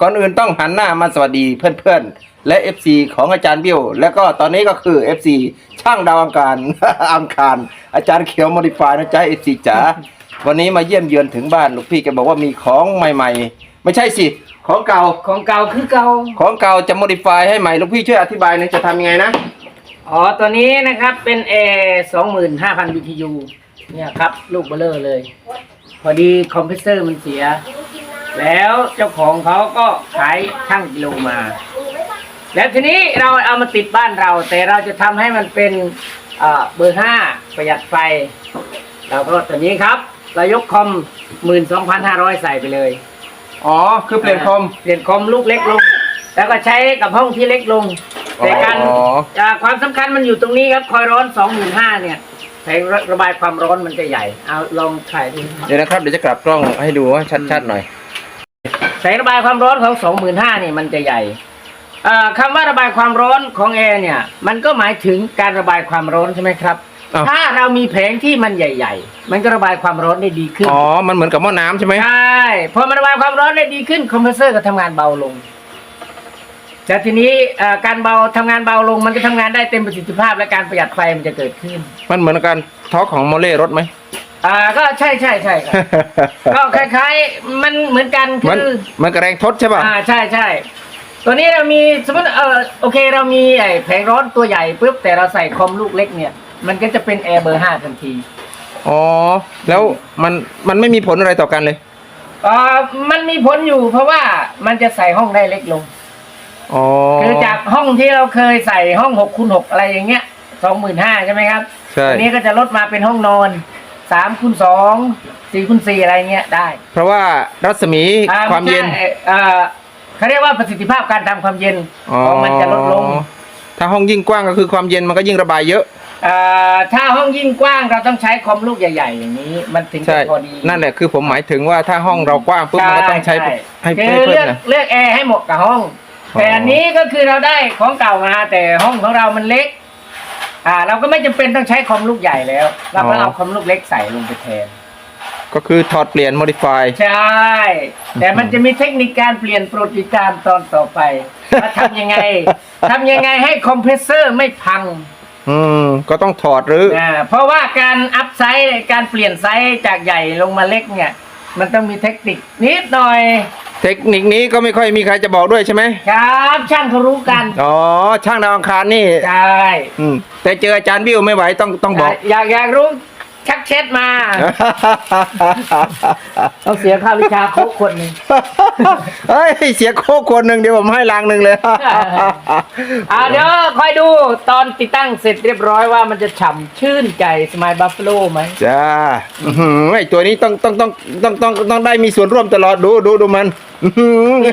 ก่อนอื่นต้องหันหน้ามาสวัสดีเพื่อนๆ และ FC ของอาจารย์บิวแล้วก็ตอนนี้ก็คือ FC ช่างดาวอังคาร อังคาร อาจารย์เขียวโมดิฟายนะจ๊ะ FC จ๋าวันนี้มาเยี่ยมเยือนถึงบ้านลูกพี่แกบอกว่ามีของใหม่ ๆ ไม่ใช่สิ ของเก่าของเก่าคือเก่า ของเก่าจะโมดิฟายให้ใหม่ลูกพี่ช่วยอธิบายหน่อยจะทำยังไงนะ อ๋อ ตัวนี้นะครับเป็น A สองหมื่นห้าพัน BTU เนี่ยครับ ลูกเบลเลอร์เลย พอดีคอมเพรสเซอร์มันเสีย แล้วเจ้าของเขาก็ขายช่างกิโลมา แล้วทีนี้เราเอามาติดบ้านเรา แต่เราจะทำให้มันเป็นเอ่อเบอร์ห้าประหยัดไฟ เราก็ตัวนี้ครับ เรายกคอมหมื่นสองพันห้าร้อยใส่ไปเลย อ๋อ คือเปลี่ยนคอม เปลี่ยนคอมลูกเล็กลง แล้วก็ใช้กับห้องที่เล็กลง แต่การอ๋ออ่าความสำคัญมันอยู่ตรงนี้ครับคอยร้อนสองหมื่นห้าเนี่ยแผงระบายความร้อนมันจะใหญ่ เอาลองถ่ายดู เดี๋ยวนะครับ เดี๋ยวจะกลับกล้องให้ดูว่าชัดๆหน่อย แสงระบายความร้อนของสองหมื่นห้านี่มันจะใหญ่อ่าคำว่าระบายความร้อนของแอร์เนี่ย มันก็หมายถึงการระบายความร้อนใช่ไหมครับอ้าวถ้าเรามีแผงที่มันใหญ่ ๆ มันก็ระบายความร้อนได้ดีขึ้น อ๋อ มันเหมือนกับหม้อน้ำใช่ไหมใช่พอมันระบายความร้อนได้ดีขึ้นคอมเพรสเซอร์ก็ทำงานเบาลงแต่ทีนี้เอ่อการเบาทำงานเบาลง มันก็ทำงานได้เต็มประสิทธิภาพและการประหยัดไฟมันจะเกิดขึ้น มันเหมือนการทอร์กของโมเล่รถไหม อ่าก็ใช่ใช่ใช่ครับ ก็คล้ายๆ มันเหมือนกันมันคือมันกระแรงทดใช่ป่ะ อ่าใช่ใช่ตัวนี้เรามีสมมติเออโอเคเรามีไอ้แผงร้อนตัวใหญ่ปุ๊บแต่เราใส่คอมลูกเล็กเนี่ย มันก็จะเป็นแอร์เบอร์ห้าทันทีอ๋อ แล้วมันมันไม่มีผลอะไรต่อกันเลย อ่ามันมีผลอยู่เพราะว่ามันจะใส่ห้องได้เล็กลง อ๋อคือจากห้องที่เราเคยใส่ห้องหกคูณหกอะไรอย่างเงี้ยสองหมื่นห้าใช่ไหมครับใช่ อันนี้ก็จะลดมาเป็นห้องนอน สามคูณสองสี่คูณสี่อะไรเงี้ยได้เพราะว่ารัศมีอ่ความเย็นไใช่เอ่อเขาเรียกว่าประสิทธิภาพการทำความเย็นของมันจะลดลงถ้าห้องยิ่งกว้างก็คือความเย็นมันก็ยิ่งระบายเยอะเอ่อถ้าห้องยิ่งกว้างเราต้องใช้คอมลูกใหญ่ ๆ อย่างนี้ มันถึงใช่จะพอดีนั่นแหละคือผมหมายถึงว่าถ้าห้องเรากว้างปุ๊บมันก็ต้องใช้ให้คืให้อเพิ่เลืมอกนะ เลือกแอร์ให้เหมาะกับห้องอ๋อแต่อันนี้ก็คือเราได้ของเก่ามาแต่ห้องของเรามันเล็ก อ่า เราก็ไม่จำเป็นต้องใช้คอมลูกใหญ่แล้ว เราก็เอาคอมลูกเล็กใส่ลงไปแทน ก็คือถอดเปลี่ยน modify ใช่ แต่มันจะมีเทคนิคการเปลี่ยนโปรดติดตามตอนต่อไปว่าทำยังไงทำยังไงให้คอมเพรสเซอร์ไม่พังอืมก็ต้องถอดหรืออ่าเพราะว่าการอัพไซส์การเปลี่ยนไซส์จากใหญ่ลงมาเล็กเนี่ย มันต้องมีเทคนิคนิดหน่อย เทคนิคนี้ก็ไม่ค่อยมีใครจะบอกด้วยใช่ไหมครับช่างเขารู้กันอ๋อช่างดาวอังคารนี่ใช่อืมแต่เจออาจารย์บิวไม่ไหวต้องต้องบอก อยากอยากรู้ ชักเช็ดมา ต้องเสียค่าวิชาโค้กคนหนึ่งเฮ้ยเสียโคกคนหนึ่งเดี๋ยวผมให้ลังหนึ่งเลย อ่าเดี๋ยวคอยดูตอนติดตั้งเสร็จเรียบร้อยว่ามันจะฉ่ำชื่นใจสมายบัฟฟ a โลไหมจ้าอื้อหือไอตัวนี้ต้องต้องต้องต้องต้องต้องได้มีส่วนร่วมตลอดดูดูดูมันอื้อหือ